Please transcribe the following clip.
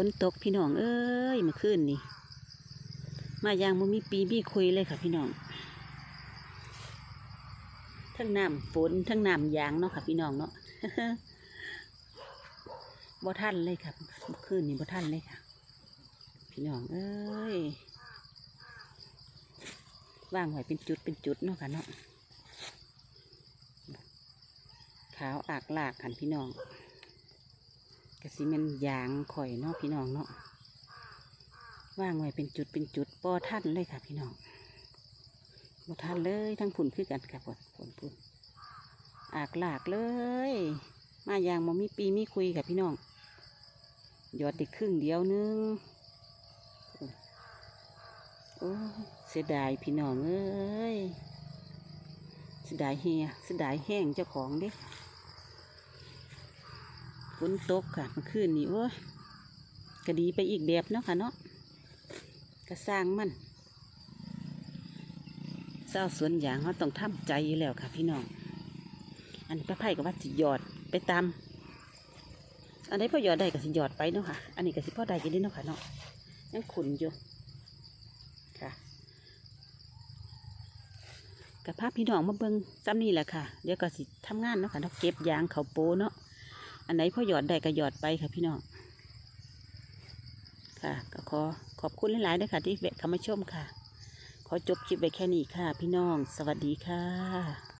ฝนตกพี่น้องเอ้ยมื่อคืนนี่ มายางมันมีปีมีคุยเลยค่ะพี่น้อง ทั้งน้ำฝนทั้งน้ำยางเนาะค่ะพี่น้องเนาะบ่ทันเลยค่ะเมื่อคืนนี่บ่ทันเลยค่ะ พี่น้องเอ้ยว่างไว้เป็นจุดเป็นจุดเนาะค่ะเนาะขาวอากลากขันพี่น้อง กะสิแมันยางข่อยเนาะพี่น้องเนาะว่างไว้เป็นจุดเป็นจุดบ่ทันเลยค่ะ พี่น้องบ่ทันเลยทั้งผุนคือกันค่ะผุนผุนผุนอากหลากเลย มายางมามีปีมีคุยค่ะพี่น้องยอดได้ครึ่งเดียวนึงโอ้เสียดายพี่น้องเอ้ยเสียดายเฮียเสียดายแห้งเจ้าของเด้ ฝนตกค่ะเมื่อคืนนี้โอ้ยก็ดีไปอีกแบบเนาะค่ะเนาะก็สร้างมันเศร้าสวนยางเขาต้องทำใจอยู่แล้วค่ะ พี่น้อง อันนี้ป้าไผ่ก็ว่าสิหยอดไปตาม อันนี้พ่อหยอดได้ก็สิหยอดไปเนาะค่ะ อันนี้ก็สิพ่อได้กันนิดเนาะค่ะเนาะยังขุนอยู่ค่ะกับภาพพี่น้องมาเบิ่งซ้ำนี่แหละค่ะ เดี๋ยวก็สิทำงานเนาะค่ะเนาะเก็บยางเขาโปเนาะ อันไหนพอหยอดได้ก็หยอดไปค่ะพี่น้องค่ะ ก็ขอขอบคุณหลายๆด้วยค่ะ ที่แวะเข้ามาชมค่ะ ขอจบคลิปไว้แค่นี้ค่ะ พี่น้อง สวัสดีค่ะ